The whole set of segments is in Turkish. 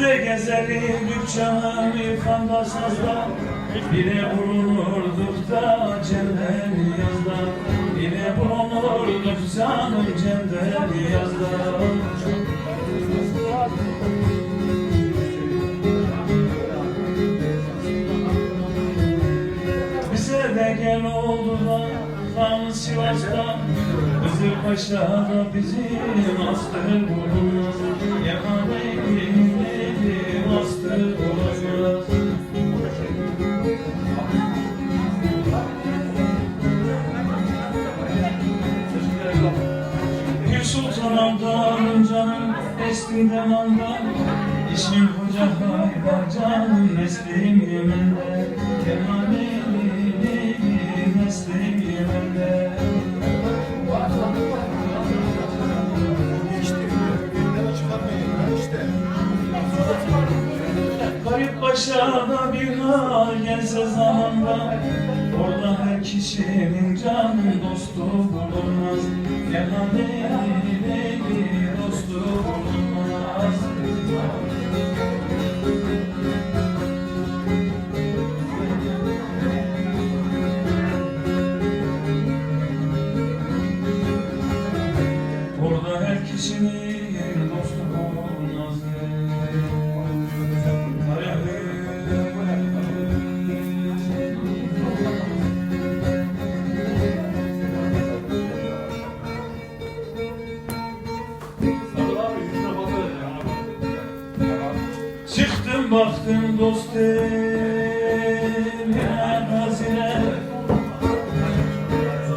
de gezerdik canım ifanda sazda Bile bulunurduk da cemden yazda. Bile bulunurduk canım cemden yazda. Bize de gel oldu da Kanlı Sivas'ta. Hızır Paşa'da bizim astır bulunmaz Yamaneydi canım estinden andan İşim hoca haydar canım neslim Yemen'de Başına bir hal gelse zamanda Orada her kişinin canın dostu bulunmaz. Kemal'im dostu bulunmaz. Orada her kişinin Baktım dost evine hazine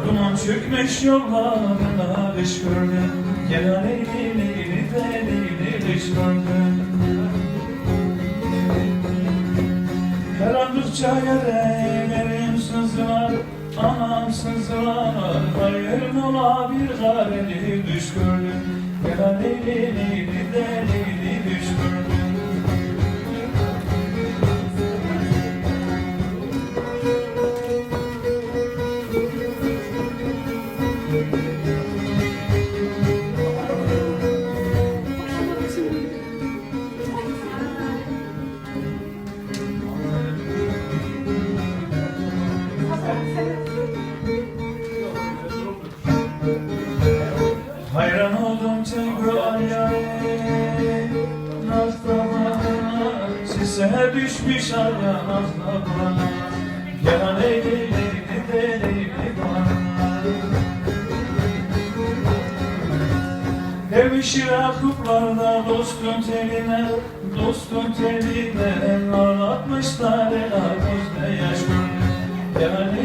Duman çökmüş yollarına dış gördüm. Gel aleyli leyli de leyli dış gördüm. Karanlıkça yerlerim sızlar Anam sızlar Hayır mola bir gareli düş gördüm. Gel aleyli leyli de leyli düş gördüm Hayran oldum Cengo Alya'ya Nazlı bana Size düşmüş hala Nazlı bana Gel leyli leyli de leyli bana? Devşir akıplarda dostun teline Dostun teline. Ağlatmışlar el ağızda yaş gönlüm Gel